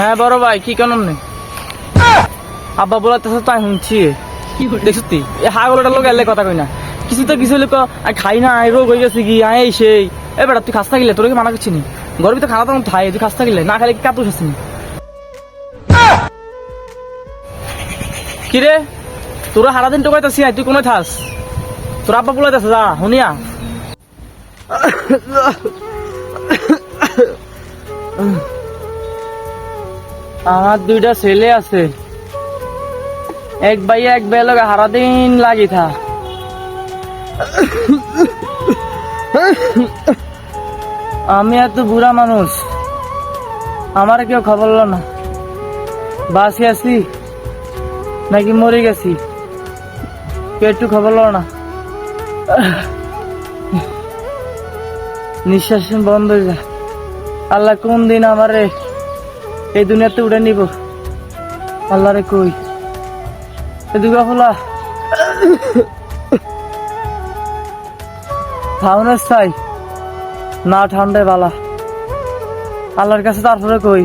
হ্যাঁ বড় ভাই কি কেন নেই আব্বা বলাতেছে তো আমি শুনছি দেখছ তুই এই হাগলটার লোক এলে কথা কই না। কিছু তো কিছু লোক আই খাই না আই রোগ হয়ে গেছে কি আই সেই। এ বেটা তুই খাস থাকিলে তোর কি মানা করছি নি গরবি তো খানা তো খাই তুই খাস থাকিলে না খাইলে কি কাতুস আসিনি কিরে? তোরা সারাদিন টোকাইতেছি তুই কোনো থাস? তোর আব্বা বলাইতেছে যা শুনিয়া। আমার দুইটা ছেলে আছে। এক ভাই, এক বেলগ সারাদিন লাগি থা। আমি এত বুড়া মানুষ, আমার কেউ খবর না। বাসি আছি, নাকি মরে গেছি একটু খবর না। নিঃশ্বাস বন্ধ হয়ে যায়। আল্লাহ কোন দিন আমারে এই দুনিয়াতে উড়ে নিব। আল্লাহ রে কই? এ দুর্গা ফোলা। ফাউনের চাই। না ঠান্ডায় বালা। আল্লাহর কাছে তারপরে কই?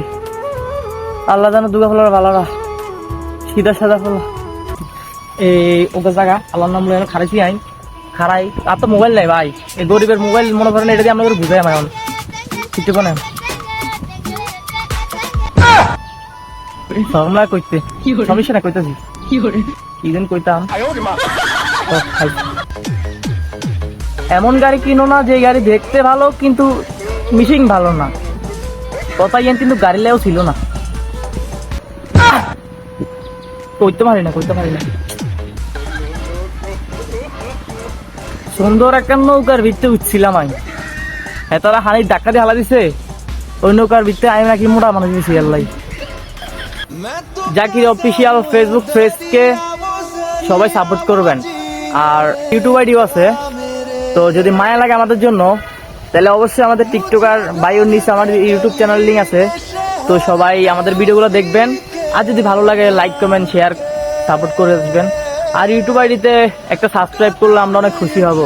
আল্লাহ জানো দুর্গা ফোলার বালারা। সিধা সাদা ফোলা। এই ওটা জায়গা আল্লাহর নাম লয়ে খারাইছি আইন। খারাই, আর তো মোবাইল নাই ভাই। এই গরিবের মোবাইল মনে করেন এটা দিয়ে আমরা বুঝাই আমার এখন কিছু কইতে সমস্যা না কইতেছি। কি দিন কইতাম। এমন গাড়ি কিনো না যে গাড়ি দেখতে ভালো কিন্তু মিশিং ভালো না। কথা ইয়ান কিন্তু গাড়ি লেও ছিল না। কইতে পারি না কইতে পারি না। সুন্দর একটা নৌকার ভিতরে উঠছিলাম আমি। এতারা হানি ডাক্কা দিয়ে হালা দিছে। ওই নৌকার ভিতরে আমি নাকি মোটা মানুষ দিয়েছি আল্লাহ। জাকির অফিসিয়াল ফেসবুক পেজকে সবাই সাপোর্ট করবেন। আর ইউটিউব আইডিও আছে। তো যদি মায়া লাগে আমাদের জন্য, তাহলে অবশ্যই আমাদের টিকটকার বায়োর নিচে আমাদের ইউটিউব চ্যানেল লিঙ্ক আছে। তো সবাই আমাদের ভিডিওগুলো দেখবেন। আর যদি ভালো লাগে লাইক কমেন্ট শেয়ার সাপোর্ট করে আসবেন। আর ইউটিউব আইডিতে একটা সাবস্ক্রাইব করলে আমরা অনেক খুশি হব।